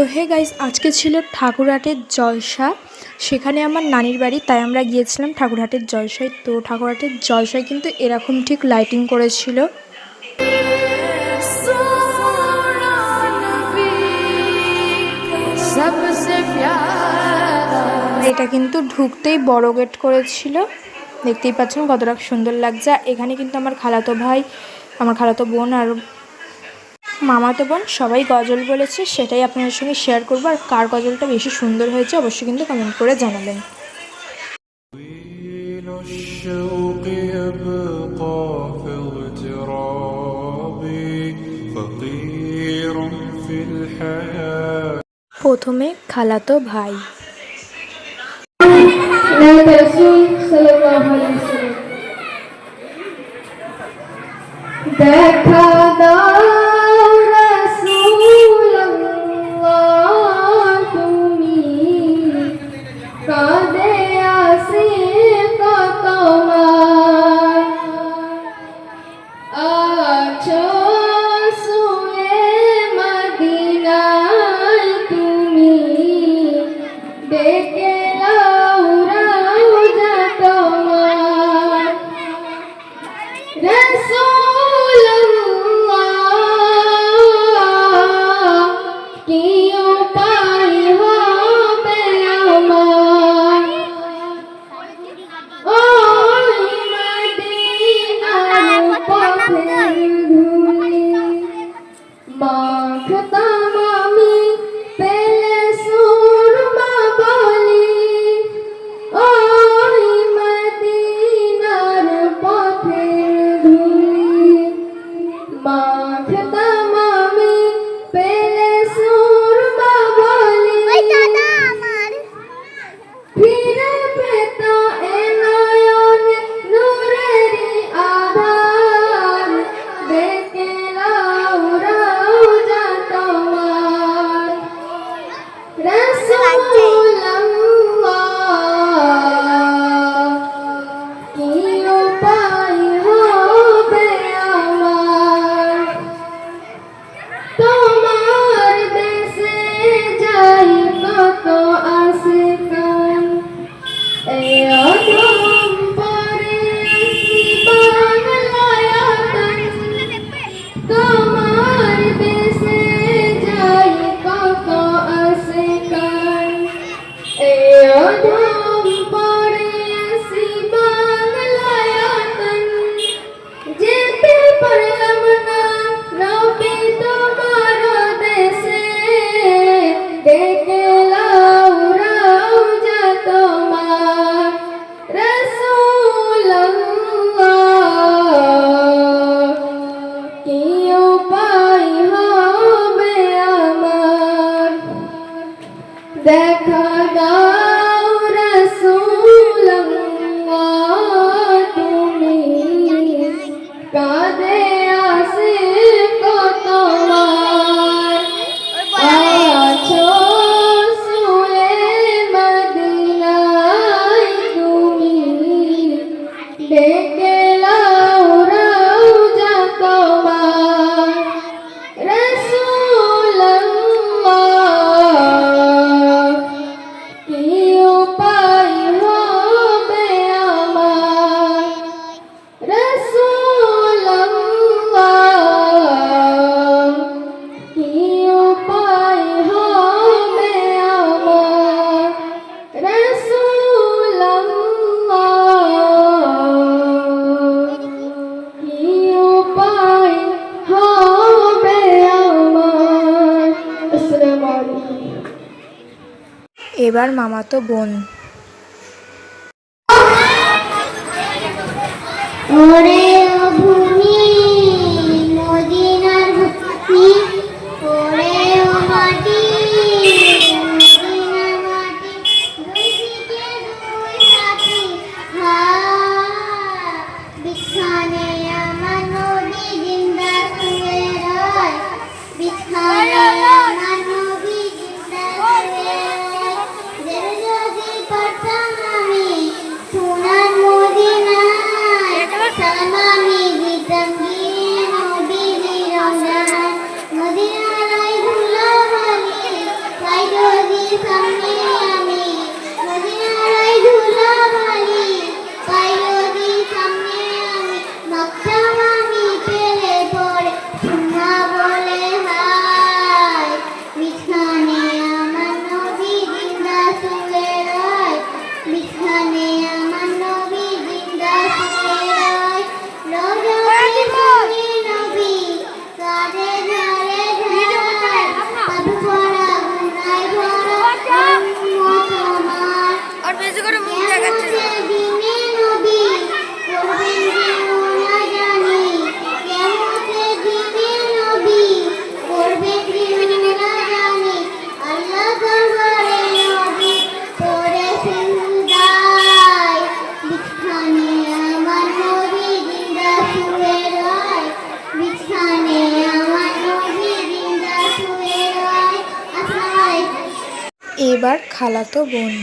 তো hey guys, আজকে ছিল ঠাকুরহাটের জলসা। সেখানে আমার নানির বাড়ি, তাই আমরা গিয়েছিলাম ঠাকুরহাটের জলসায়। তো ঠাকুরহাটের জলসায় কিন্তু এরকম ঠিক লাইটিং করেছিল। এটা কিন্তু ঢুকতেই বড় গেট করেছিল। দেখতেই পাচ্ছেন কতটা সুন্দর লাগছে। এখানে কিন্তু আমার খালাতো ভাই, আমার খালাতো বোন আর মামাতো বোন সবাই গজল বলেছে সেটাই আপনাদের সঙ্গে শেয়ার করবো আর কার গজলটা বেশি সুন্দর হয়েছে অবশ্যই কিন্তু কমেন্ট করে জানাবেন طويل الشوق يبقى في اغتراب فقير في الحياة প্রথমে খালাতো ভাই نبي رسول দেখা দাও এবার মামাতো বোন। ওরে এবার খালাতো বোন।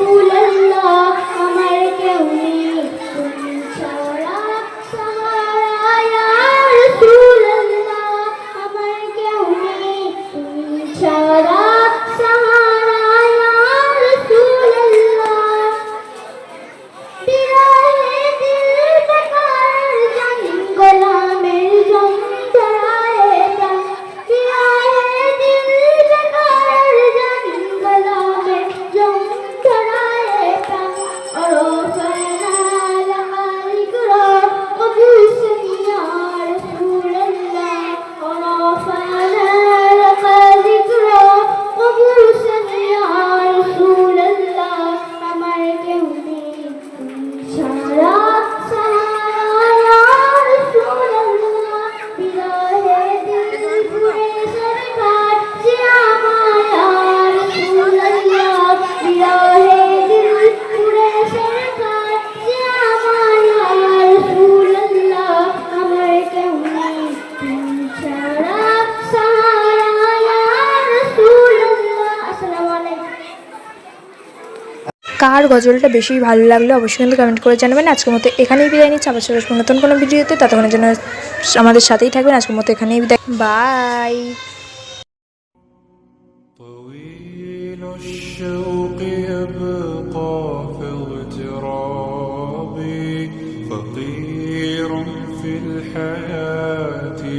Aleluya. কার গজলটা বেশি ভালো লাগল অবশ্যই কিন্তু কমেন্ট করে জানাবেন। আজকের মতো এখানেই বিদায় নিচ্ছি। আবার চলে নতুন কোনো ভিডিওতে। ততক্ষণের জন্য আমাদের সাথেই থাকবেন। আজকের মতো এখানেই বিদায়। বাই الشوق يبقى في اغترابي فقير في الحياة.